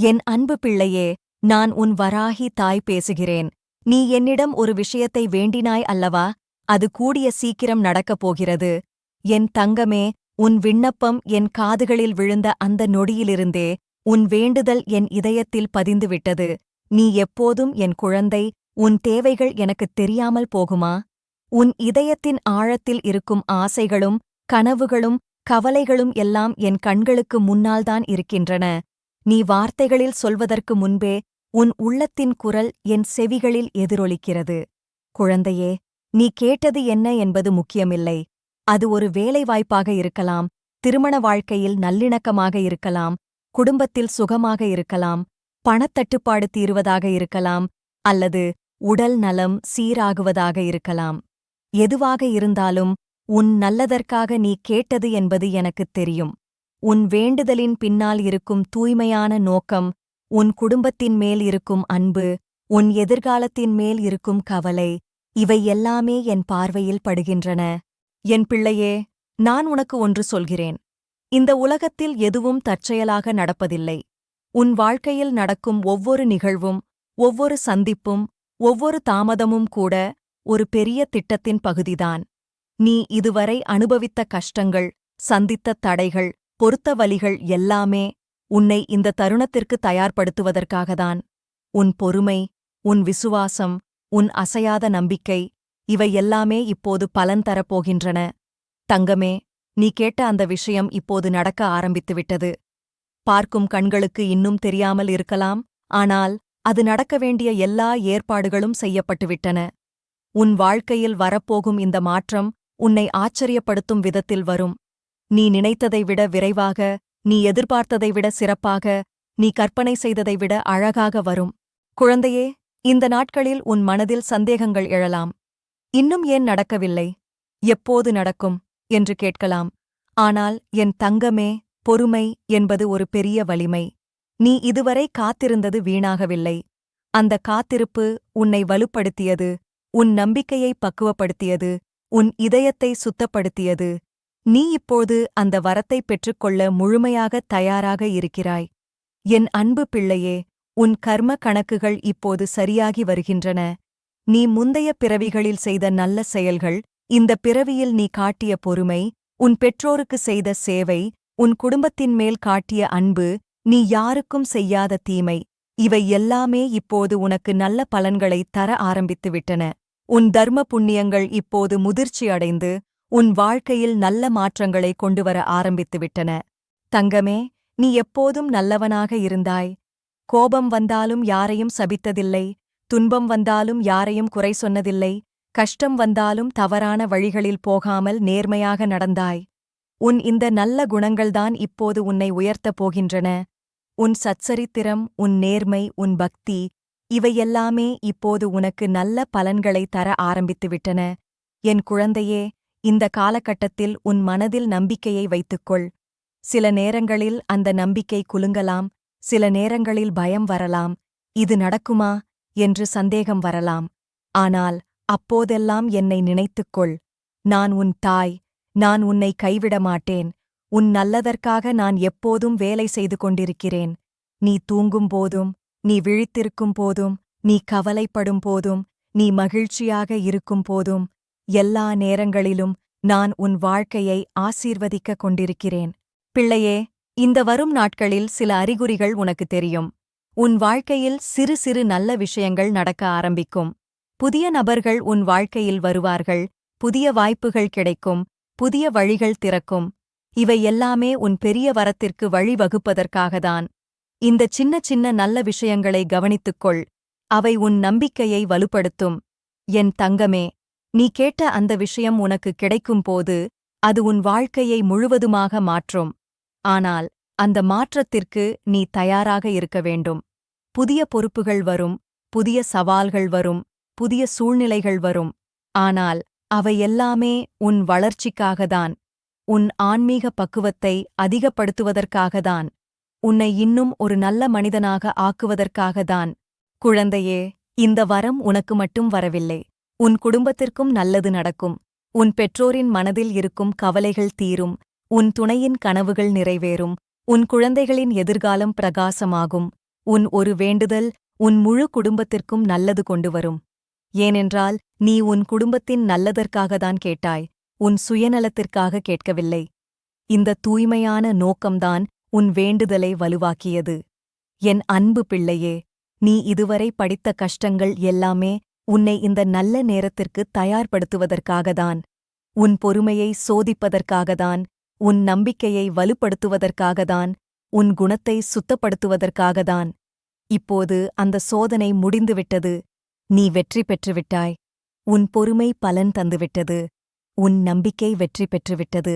என் அன்பு பிள்ளையே நான் உன் வராகி தாய் பேசுகிறேன். நீ என்னிடம் ஒரு விஷயத்தை வேண்டினாய் அல்லவா? அது கூடிய சீக்கிரம் நடக்கப் போகிறது. என் தங்கமே உன் விண்ணப்பம் என் காதுகளில் விழுந்த அந்த நொடியிலிருந்தே உன் வேண்டுதல் என் இதயத்தில் பதிந்துவிட்டது. நீ எப்போதும் என் குழந்தை உன் தேவைகள் எனக்குத் தெரியாமல் போகுமா? உன் இதயத்தின் ஆழத்தில் இருக்கும் ஆசைகளும் கனவுகளும் கவலைகளும் எல்லாம் என் கண்களுக்கு முன்னால்தான் இருக்கின்றன. நீ வார்த்தைகளில் சொல்வதற்கு முன்பே உன் உள்ளத்தின் குரல் என் செவிகளில் எதிரொலிக்கிறது. குழந்தையே நீ கேட்டது என்ன என்பது முக்கியமில்லை. அது ஒரு வேலைவாய்ப்பாக இருக்கலாம் திருமண வாழ்க்கையில் நல்லிணக்கமாக இருக்கலாம் குடும்பத்தில் சுகமாக இருக்கலாம் பணத்தட்டுப்பாடு தீருவதாக இருக்கலாம் அல்லது உடல் நலம் சீராகுவதாக இருக்கலாம். எதுவாக இருந்தாலும் உன் நல்லதற்காக நீ கேட்டது என்பது எனக்குத் தெரியும். உன் வேண்டுதலின் பின்னால் இருக்கும் தூய்மையான நோக்கம் உன் குடும்பத்தின் மேல் இருக்கும் அன்பு உன் எதிர்காலத்தின் மேல் இருக்கும் கவலை இவை எல்லாமே என் பார்வையில் படுகின்றன. என் பிள்ளையே நான் உனக்கு ஒன்று சொல்கிறேன். இந்த உலகத்தில் எதுவும் தற்செயலாக நடப்பதில்லை. உன் வாழ்க்கையில் நடக்கும் ஒவ்வொரு நிகழ்வும் ஒவ்வொரு சந்திப்பும் ஒவ்வொரு தாமதமும் கூட ஒரு பெரிய திட்டத்தின் பகுதிதான். நீ இதுவரை அனுபவித்த கஷ்டங்கள் சந்தித்த தடைகள் பொருத்த வலிகள் எல்லாமே உன்னை இந்த தருணத்திற்கு தயார்படுத்துவதற்காகத்தான். உன் பொறுமை உன் விசுவாசம் உன் அசையாத நம்பிக்கை இவை எல்லாமே இப்போது பலன் தரப்போகின்றன. தங்கமே நீ கேட்ட அந்த விஷயம் இப்போது நடக்க ஆரம்பித்துவிட்டது. பார்க்கும் கண்களுக்கு இன்னும் தெரியாமல் இருக்கலாம் ஆனால் அது நடக்க வேண்டிய எல்லா ஏற்பாடுகளும் செய்யப்பட்டுவிட்டன. உன் வாழ்க்கையில் வரப்போகும் இந்த மாற்றம் உன்னை ஆச்சரியப்படுத்தும் விதத்தில் வரும். நீ நினைத்ததை விட விரைவாக நீ எதிர்பார்த்ததை விட சிறப்பாக நீ கற்பனை செய்ததை விட அழகாக வரும். குழந்தையே இந்த நாட்களில் உன் மனதில் சந்தேகங்கள் எழலாம். இன்னும் ஏன் நடக்கவில்லை? எப்போது நடக்கும்? என்று கேட்கலாம். ஆனால் என் தங்கமே பொறுமை என்பது ஒரு பெரிய வலிமை. நீ இதுவரை காத்திருந்தது வீணாகவில்லை. அந்த காத்திருப்பு உன்னை வலுப்படுத்தியது. உன் நம்பிக்கையை பக்குவப்படுத்தியது. உன் இதயத்தை சுத்தப்படுத்தியது. நீ இப்போது அந்த வரத்தை பெற்றுக்கொள்ள முழுமையாக தயாராக இருக்கிறாய். என் அன்பு பிள்ளையே உன் கர்ம கணக்குகள் இப்போது சரியாகி வருகின்றன. நீ முந்தைய பிறவிகளில் செய்த நல்ல செயல்கள் இந்த பிறவியில் நீ காட்டிய பொறுமை உன் பெற்றோருக்கு செய்த சேவை உன் குடும்பத்தின் மேல் காட்டிய அன்பு நீ யாருக்கும் செய்யாத தீமை இவை எல்லாமே இப்போது உனக்கு நல்ல பலன்களை தர ஆரம்பித்துவிட்டன. உன் தர்ம புண்ணியங்கள் இப்போது முதிர்ச்சி அடைந்து உன் வாழ்க்கையில் நல்ல மாற்றங்களை கொண்டுவர ஆரம்பித்துவிட்டன. தங்கமே நீ எப்போதும் நல்லவனாக இருந்தாய். கோபம் வந்தாலும் யாரையும் சபித்ததில்லை. துன்பம் வந்தாலும் யாரையும் குறை சொன்னதில்லை. கஷ்டம் வந்தாலும் தவறான வழிகளில் போகாமல் நேர்மையாக நடந்தாய். உன் இந்த நல்ல குணங்கள்தான் இப்போது உன்னை உயர்த்தப் போகின்றன. உன் சச்சரித்திரம் உன் நேர்மை உன் பக்தி இவையெல்லாமே இப்போது உனக்கு நல்ல பலன்களை தர ஆரம்பித்துவிட்டன. என் குழந்தையே இந்த காலகட்டத்தில் உன் மனதில் நம்பிக்கையை வைத்துக்கொள். சில நேரங்களில் அந்த நம்பிக்கை குலுங்கலாம் சில நேரங்களில் பயம் வரலாம். இது நடக்குமா? என்று சந்தேகம் வரலாம். ஆனால் அப்போதெல்லாம் என்னை நினைத்துக்கொள். நான் உன் தாய் நான் உன்னை கைவிட மாட்டேன். உன் நல்லதற்காக நான் எப்போதும் வேலை செய்து கொண்டிருக்கிறேன். நீ தூங்கும் போதும் நீ விழித்திருக்கும் போதும் நீ கவலைப்படும் போதும் நீ மகிழ்ச்சியாக இருக்கும் போதும் எல்லா நேரங்களிலும் நான் உன் வாழ்க்கையை ஆசீர்வதிக்கக் கொண்டிருக்கிறேன். பிள்ளையே இந்த வரும் நாட்களில் சில அறிகுறிகள் உனக்கு தெரியும். உன் வாழ்க்கையில் சிறு சிறு நல்ல விஷயங்கள் நடக்க ஆரம்பிக்கும். புதிய நபர்கள் உன் வாழ்க்கையில் வருவார்கள். புதிய வாய்ப்புகள் கிடைக்கும். புதிய வழிகள் திறக்கும். இவை எல்லாமே உன் பெரிய வரத்திற்கு வழிவகுப்பதற்காகத்தான் இந்த சின்ன சின்ன நல்ல விஷயங்களை கவனித்துக்கொள். அவை உன் நம்பிக்கையை வலுப்படுத்தும். என் தங்கமே நீ கேட்ட அந்த விஷயம் உனக்கு கிடைக்கும்போது அது உன் வாழ்க்கையை முழுவதுமாக மாற்றும். ஆனால் அந்த மாற்றத்திற்கு நீ தயாராக இருக்க வேண்டும். புதிய பொறுப்புகள் வரும் புதிய சவால்கள் வரும் புதிய சூழ்நிலைகள் வரும். ஆனால் அவை எல்லாமே உன் வளர்ச்சிக்காகத்தான் உன் ஆன்மீக பக்குவத்தை அதிகப்படுத்துவதற்காகத்தான் உன்னை இன்னும் ஒரு நல்ல மனிதனாக ஆக்குவதற்காகத்தான் குழந்தையே இந்த வரம் உனக்கு மட்டும் வரவில்லை. உன் குடும்பத்திற்கும் நல்லது நடக்கும். உன் பெற்றோரின் மனதில் இருக்கும் கவலைகள் தீரும். உன் துணையின் கனவுகள் நிறைவேறும். உன் குழந்தைகளின் எதிர்காலம் பிரகாசமாகும். உன் ஒரு வேண்டுதல் உன் முழு குடும்பத்திற்கும் நல்லது கொண்டு வரும். ஏனென்றால் நீ உன் குடும்பத்தின் நல்லதற்காகத்தான் கேட்டாய். உன் சுயநலத்திற்காக கேட்கவில்லை. இந்த தூய்மையான நோக்கம்தான் உன் வேண்டுதலை வலுவாக்கியது. என் அன்பு பிள்ளையே நீ இதுவரை படித்த கஷ்டங்கள் எல்லாமே உன்னை இந்த நல்ல நேரத்திற்கு தயார்படுத்துவதற்காகத்தான் உன் பொறுமையை சோதிப்பதற்காகத்தான் உன் நம்பிக்கையை வலுப்படுத்துவதற்காகத்தான் உன் குணத்தை சுத்தப்படுத்துவதற்காகத்தான். இப்போது அந்த சோதனை முடிந்துவிட்டது. நீ வெற்றி பெற்றுவிட்டாய். உன் பொறுமை பலன் தந்துவிட்டது. உன் நம்பிக்கை வெற்றி பெற்றுவிட்டது.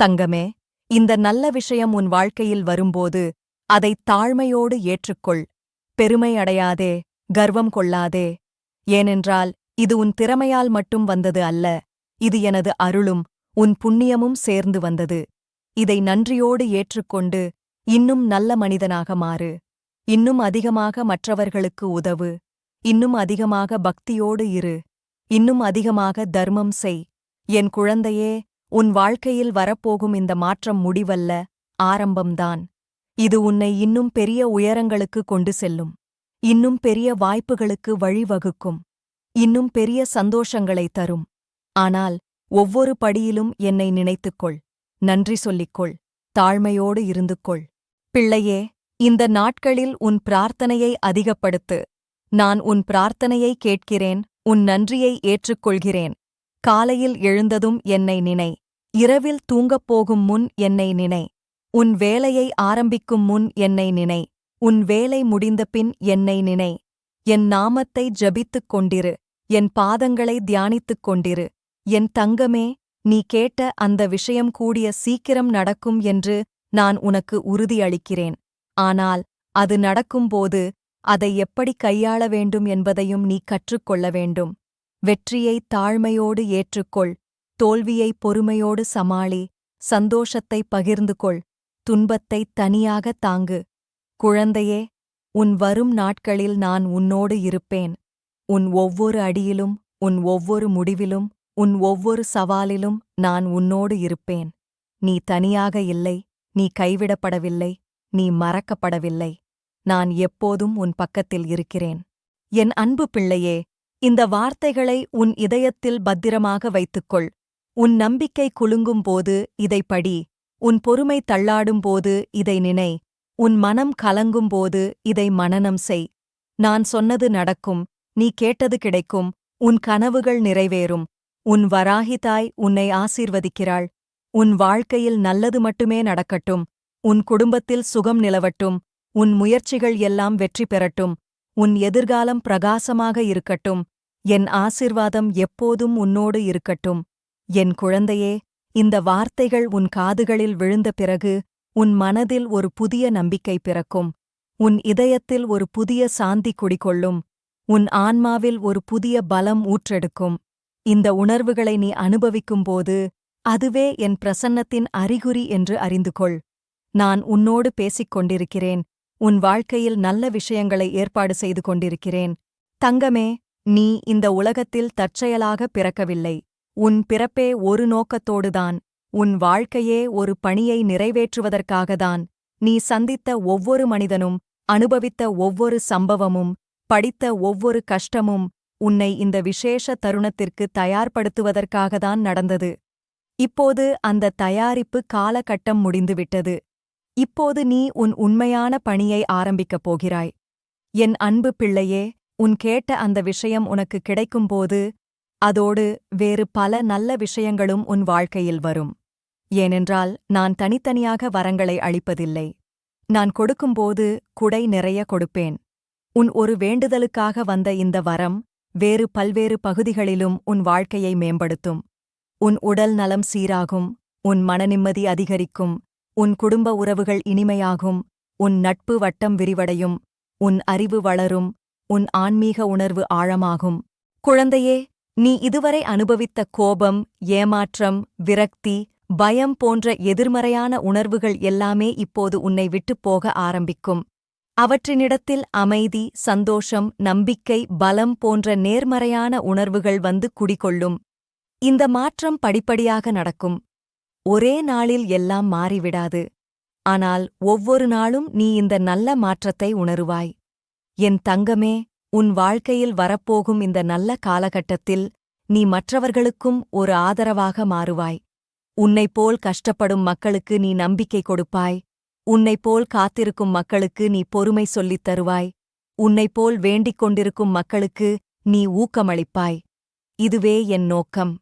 தங்கமே இந்த நல்ல விஷயம் உன் வாழ்க்கையில் வரும்போது அதை தாழ்மையோடு ஏற்றுக்கொள். பெருமை அடையாதே கர்வம் கொள்ளாதே. ஏனென்றால் இது உன் திறமையால் மட்டும் வந்தது அல்ல. இது எனது அருளும் உன் புண்ணியமும் சேர்ந்து வந்தது. இதை நன்றியோடு ஏற்றுக்கொண்டு இன்னும் நல்ல மனிதனாக மாறு. இன்னும் அதிகமாக மற்றவர்களுக்கு உதவு. இன்னும் அதிகமாக பக்தியோடு இரு. இன்னும் அதிகமாக தர்மம் செய். என் குழந்தையே உன் வாழ்க்கையில் வரப்போகும் இந்த மாற்றம் முடிவல்ல ஆரம்பம்தான். இது உன்னை இன்னும் பெரிய உயரங்களுக்கு கொண்டு செல்லும். இன்னும் பெரிய வாய்ப்புகளுக்கு வழிவகுக்கும். இன்னும் பெரிய சந்தோஷங்களை தரும். ஆனால் ஒவ்வொரு படியிலும் என்னை நினைத்துக்கொள். நன்றி சொல்லிக்கொள். தாழ்மையோடு இருந்து கொள் பிள்ளையே இந்த நாட்களில் உன் பிரார்த்தனையை அதிகப்படுத்து. நான் உன் பிரார்த்தனையை கேட்கிறேன் உன் நன்றியை ஏற்றுக்கொள்கிறேன். காலையில் எழுந்ததும் என்னை நினை. இரவில் தூங்கப் போகும் முன் என்னை நினை. உன் வேலையை ஆரம்பிக்கும் முன் என்னை நினை. உன் வேலை முடிந்தபின் என்னை நினை. என் நாமத்தை ஜபித்துக் கொண்டிரு. என் பாதங்களை தியானித்துக் கொண்டிரு. என் தங்கமே நீ கேட்ட அந்த விஷயம் கூடிய சீக்கிரம் நடக்கும் என்று நான் உனக்கு உறுதியளிக்கிறேன். ஆனால் அது நடக்கும்போது அதை எப்படி கையாள வேண்டும் என்பதையும் நீ கற்றுக்கொள்ள வேண்டும். வெற்றியை தாழ்மையோடு ஏற்றுக்கொள். தோல்வியை பொறுமையோடு சமாளி. சந்தோஷத்தை பகிர்ந்து கொள் துன்பத்தை தனியாக தாங்கு. குழந்தையே உன் வரும் நாட்களில் நான் உன்னோடு இருப்பேன். உன் ஒவ்வொரு அடியிலும் உன் ஒவ்வொரு முடிவிலும் உன் ஒவ்வொரு சவாலிலும் நான் உன்னோடு இருப்பேன். நீ தனியாக இல்லை நீ கைவிடப்படவில்லை நீ மறக்கப்படவில்லை. நான் எப்போதும் உன் பக்கத்தில் இருக்கிறேன். என் அன்பு பிள்ளையே இந்த வார்த்தைகளை உன் இதயத்தில் பத்திரமாக வைத்துக்கொள். உன் நம்பிக்கை குலுங்கும்போது இதை படி உன் பொறுமை தள்ளாடும்போது இதை நினை. உன் மனம் கலங்கும்போது இதை மனனம் செய். நான் சொன்னது நடக்கும் நீ கேட்டது கிடைக்கும் உன் கனவுகள் நிறைவேறும். உன் வராகிதாய் உன்னை ஆசீர்வதிக்கிறாள். உன் வாழ்க்கையில் நல்லது மட்டுமே நடக்கட்டும். உன் குடும்பத்தில் சுகம் நிலவட்டும். உன் முயற்சிகள் எல்லாம் வெற்றி பெறட்டும். உன் எதிர்காலம் பிரகாசமாக இருக்கட்டும். என் ஆசிர்வாதம் எப்போதும் உன்னோடு இருக்கட்டும். என் குழந்தையே இந்த வார்த்தைகள் உன் காதுகளில் விழுந்த பிறகு உன் மனதில் ஒரு புதிய நம்பிக்கை பிறக்கும். உன் இதயத்தில் ஒரு புதிய சாந்தி குடிகொள்ளும். உன் ஆன்மாவில் ஒரு புதிய பலம் ஊற்றெடுக்கும். இந்த உணர்வுகளை நீ அனுபவிக்கும்போது அதுவே என் பிரசன்னத்தின் அறிகுறி என்று அறிந்து கொள் நான் உன்னோடு பேசிக் கொண்டிருக்கிறேன் உன் வாழ்க்கையில் நல்ல விஷயங்களை ஏற்பாடு செய்து கொண்டிருக்கிறேன். தங்கமே நீ இந்த உலகத்தில் தற்செயலாக பிறக்கவில்லை. உன் பிறப்பே ஒரு நோக்கத்தோடுதான். உன் வாழ்க்கையே ஒரு பணியை நிறைவேற்றுவதற்காகத்தான் நீ சந்தித்த ஒவ்வொரு மனிதனும் அனுபவித்த ஒவ்வொரு சம்பவமும் படித்த ஒவ்வொரு கஷ்டமும் உன்னை இந்த விசேஷ தருணத்திற்கு தயார்படுத்துவதற்காகத்தான் நடந்தது. இப்போது அந்த தயாரிப்பு காலகட்டம் முடிந்துவிட்டது. இப்போது நீ உன் உண்மையான பணியை ஆரம்பிக்கப் போகிறாய். என் அன்பு பிள்ளையே உன் கேட்ட அந்த விஷயம் உனக்கு கிடைக்கும்போது அதோடு வேறு பல நல்ல விஷயங்களும் உன் வாழ்க்கையில் வரும். ஏனென்றால் நான் தனித்தனியாக வரங்களை அளிப்பதில்லை. நான் கொடுக்கும்போது குடை நிறைய கொடுப்பேன். உன் ஒரு வேண்டுதலுக்காக வந்த இந்த வரம் வேறு பல்வேறு பகுதிகளிலும் உன் வாழ்க்கையை மேம்படுத்தும். உன் உடல் நலம் சீராகும் உன் மனநிம்மதி அதிகரிக்கும் உன் குடும்ப உறவுகள் இனிமையாகும் உன் நட்பு வட்டம் விரிவடையும் உன் அறிவு வளரும் உன் ஆன்மீக உணர்வு ஆழமாகும். குழந்தையே நீ இதுவரை அனுபவித்த கோபம் ஏமாற்றம் விரக்தி பயம் போன்ற எதிர்மறையான உணர்வுகள் எல்லாமே இப்போது உன்னை விட்டுப் போக ஆரம்பிக்கும். அவற்றினிடத்தில் அமைதி சந்தோஷம் நம்பிக்கை பலம் போன்ற நேர்மறையான உணர்வுகள் வந்து குடிகொள்ளும். இந்த மாற்றம் படிப்படியாக நடக்கும். ஒரே நாளில் எல்லாம் மாறிவிடாது. ஆனால் ஒவ்வொரு நாளும் நீ இந்த நல்ல மாற்றத்தை உணருவாய். என் தங்கமே உன் வாழ்க்கையில் வரப்போகும் இந்த நல்ல காலகட்டத்தில் நீ மற்றவர்களுக்கும் ஒரு ஆதரவாக மாறுவாய். உன்னைப் போல் கஷ்டப்படும் மக்களுக்கு நீ நம்பிக்கை கொடுப்பாய். உன்னைப் போல் காத்திருக்கும் மக்களுக்கு நீ பொறுமை சொல்லித் தருவாய். உன்னைப் போல் வேண்டிக் கொண்டிருக்கும் மக்களுக்கு நீ ஊக்கமளிப்பாய். இதுவே என் நோக்கம்.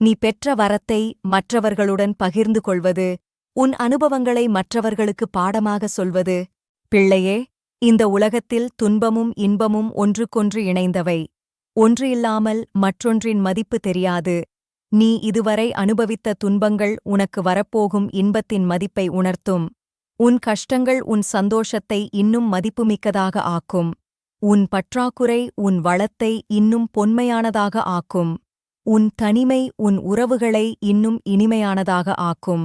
நீ பெற்ற வரத்தை மற்றவர்களுடன் பகிர்ந்து கொள்வது உன் அனுபவங்களை மற்றவர்களுக்கு பாடமாக சொல்வது. பிள்ளையே இந்த உலகத்தில் துன்பமும் இன்பமும் ஒன்றுக்கொன்று இணைந்தவை. ஒன்று இல்லாமல் மற்றொன்றின் மதிப்பு தெரியாது. நீ இதுவரை அனுபவித்த துன்பங்கள் உனக்கு வரப்போகும் இன்பத்தின் மதிப்பை உணர்த்தும். உன் கஷ்டங்கள் உன் சந்தோஷத்தை இன்னும் மதிப்புமிக்கதாக ஆக்கும். உன் பற்றாக்குறை உன் வளத்தை இன்னும் பொன்மையானதாக ஆக்கும். உன் தனிமை உன் உறவுகளை இன்னும் இனிமையானதாக ஆக்கும்.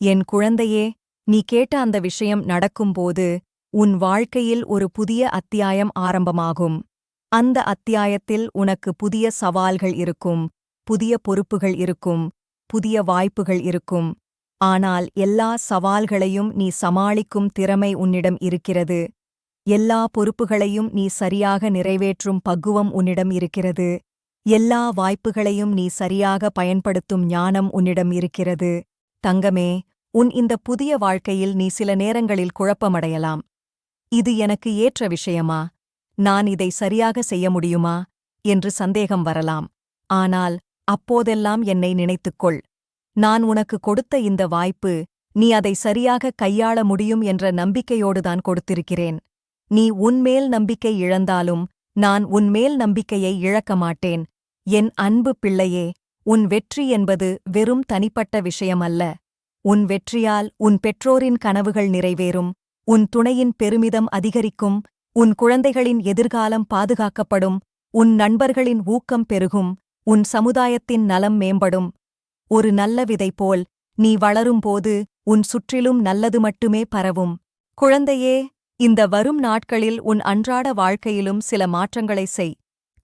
என் குழந்தையே நீ கேட்ட அந்த விஷயம் நடக்கும்போது உன் வாழ்க்கையில் ஒரு புதிய அத்தியாயம் ஆரம்பமாகும். அந்த அத்தியாயத்தில் உனக்கு புதிய சவால்கள் இருக்கும். புதிய பொறுப்புகள் இருக்கும் புதிய வாய்ப்புகள் இருக்கும். ஆனால் எல்லா சவால்களையும் நீ சமாளிக்கும் திறமை உன்னிடம் இருக்கிறது. எல்லா பொறுப்புகளையும் நீ சரியாக நிறைவேற்றும் பக்குவம் உன்னிடம் இருக்கிறது. எல்லா வாய்ப்புகளையும் நீ சரியாக பயன்படுத்தும் ஞானம் உன்னிடம் இருக்கிறது. தங்கமே உன் இந்த புதிய வாழ்க்கையில் நீ சில நேரங்களில் குழப்பமடையலாம். இது எனக்கு ஏற்ற விஷயமா? நான் இதை சரியாக செய்ய முடியுமா? என்று சந்தேகம் வரலாம். ஆனால் அப்போதெல்லாம் என்னை நினைத்துக்கொள். நான் உனக்கு கொடுத்த இந்த வாய்ப்பு நீ அதை சரியாக கையாள முடியும் என்ற நம்பிக்கையோடுதான் கொடுத்திருக்கிறேன். நீ உன்மேல் நம்பிக்கை இழந்தாலும் நான் உன்மேல் நம்பிக்கையை இழக்க மாட்டேன். என் அன்பு பிள்ளையே உன் வெற்றி என்பது வெறும் தனிப்பட்ட விஷயமல்ல. உன் வெற்றியால் உன் பெற்றோரின் கனவுகள் நிறைவேறும். உன் துணையின் பெருமிதம் அதிகரிக்கும். உன் குழந்தைகளின் எதிர்காலம் பாதுகாக்கப்படும். உன் நண்பர்களின் ஊக்கம் பெருகும். உன் சமுதாயத்தின் நலம் மேம்படும். ஒரு நல்ல விதை போல் நீ வளரும்போது உன் சுற்றிலும் நல்லது மட்டுமே பரவும். குழந்தையே இந்த வரும் நாட்களில் உன் அன்றாட வாழ்க்கையிலும் சில மாற்றங்களை செய்.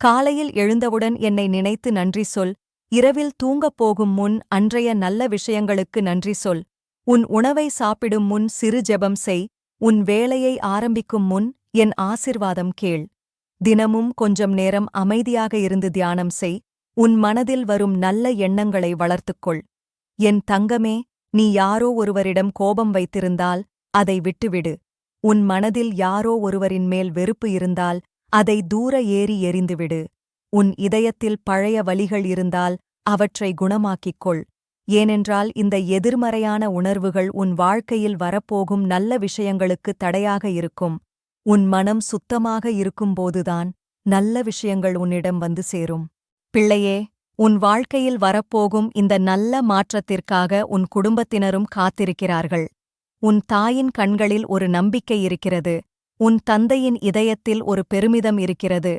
காலையில் எழுந்தவுடன் என்னை நினைத்து நன்றி சொல். இரவில் தூங்கப் போகும் முன் அன்றைய நல்ல விஷயங்களுக்கு நன்றி சொல். உன் உணவை சாப்பிடும் முன் சிறு ஜெபம் செய். உன் வேலையை ஆரம்பிக்கும் முன் என் ஆசிர்வாதம் கேள். தினமும் கொஞ்சம் நேரம் அமைதியாக இருந்து தியானம் செய். உன் மனதில் வரும் நல்ல எண்ணங்களை வளர்த்துக்கொள். என் தங்கமே நீ யாரோ ஒருவரிடம் கோபம் வைத்திருந்தால் அதை விட்டுவிடு. உன் மனதில் யாரோ ஒருவரின் மேல் வெறுப்பு இருந்தால் அதை தூர ஏறி எறிந்துவிடு. உன் இதயத்தில் பழைய வலிகள் இருந்தால் அவற்றை குணமாக்கிக் கொள் ஏனென்றால் இந்த எதிர்மறையான உணர்வுகள் உன் வாழ்க்கையில் வரப்போகும் நல்ல விஷயங்களுக்கு தடையாக இருக்கும். உன் மனம் சுத்தமாக இருக்கும்போதுதான் நல்ல விஷயங்கள் உன்னிடம் வந்து சேரும். பிள்ளையே உன் வாழ்க்கையில் வரப்போகும் இந்த நல்ல மாற்றத்திற்காக உன் குடும்பத்தினரும் காத்திருக்கிறார்கள். உன் தாயின் கண்களில் ஒரு நம்பிக்கை இருக்கிறது. உன் தந்தையின் இதயத்தில் ஒரு பெருமிதம் இருக்கிறது.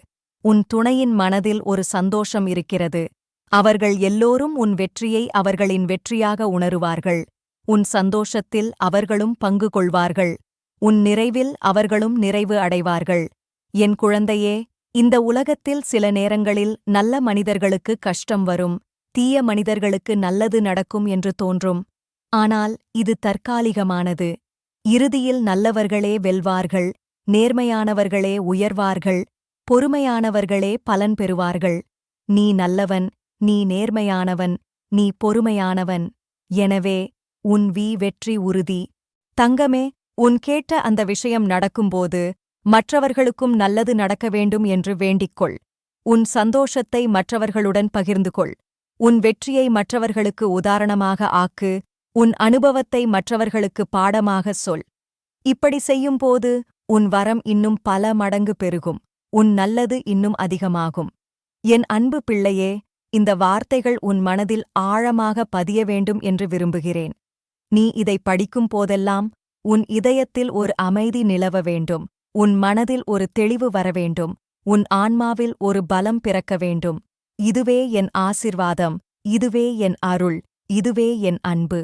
உன் துணையின் மனதில் ஒரு சந்தோஷம் இருக்கிறது. அவர்கள் எல்லோரும் உன் வெற்றியை அவர்களின் வெற்றியாக உணருவார்கள். உன் சந்தோஷத்தில் அவர்களும் பங்கு கொள்வார்கள். உன் நிறைவில் அவர்களும் நிறைவு அடைவார்கள். என் குழந்தையே இந்த உலகத்தில் சில நேரங்களில் நல்ல மனிதர்களுக்கு கஷ்டம் வரும் தீய மனிதர்களுக்கு நல்லது நடக்கும் என்று தோன்றும். ஆனால் இது தற்காலிகமானது. இறுதியில் நல்லவர்களே வெல்வார்கள் நேர்மையானவர்களே உயர்வார்கள் பொறுமையானவர்களே பலன் பெறுவார்கள். நீ நல்லவன் நீ நேர்மையானவன் நீ பொறுமையானவன். எனவே உன் வி வெற்றி உறுதி. தங்கமே உன் கேட்ட அந்த விஷயம் நடக்கும்போது மற்றவர்களுக்கும் நல்லது நடக்க வேண்டும் என்று வேண்டிக்கொள். உன் சந்தோஷத்தை மற்றவர்களுடன் பகிர்ந்து கொள் உன் வெற்றியை மற்றவர்களுக்கு உதாரணமாக ஆக்கு. உன் அனுபவத்தை மற்றவர்களுக்கு பாடமாக சொல். இப்படி செய்யும்போது உன் வரம் இன்னும் பல மடங்கு பெருகும். உன் நல்லது இன்னும் அதிகமாகும். என் அன்பு பிள்ளையே இந்த வார்த்தைகள் உன் மனதில் ஆழமாக பதிய வேண்டும் என்று விரும்புகிறேன். நீ இதை படிக்கும் போதெல்லாம் உன் இதயத்தில் ஒரு அமைதி நிலவ வேண்டும். உன் மனதில் ஒரு தெளிவு வர வேண்டும். உன் ஆன்மாவில் ஒரு பலம் பிறக்க வேண்டும். இதுவே என் ஆசிர்வாதம். இதுவே என் அருள். இதுவே என் அன்பு.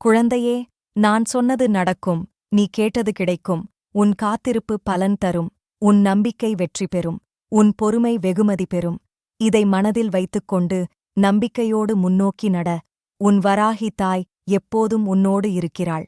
குழந்தையே நான் சொன்னது நடக்கும். நீ கேட்டது கிடைக்கும். உன் காத்திருப்பு பலன் தரும். உன் நம்பிக்கை வெற்றி பெறும். உன் பொறுமை வெகுமதி பெறும். இதை மனதில் வைத்துக்கொண்டு நம்பிக்கையோடு முன்னோக்கி நட. உன் வராகி தாய் எப்போதும் உன்னோடு இருக்கிறாள்.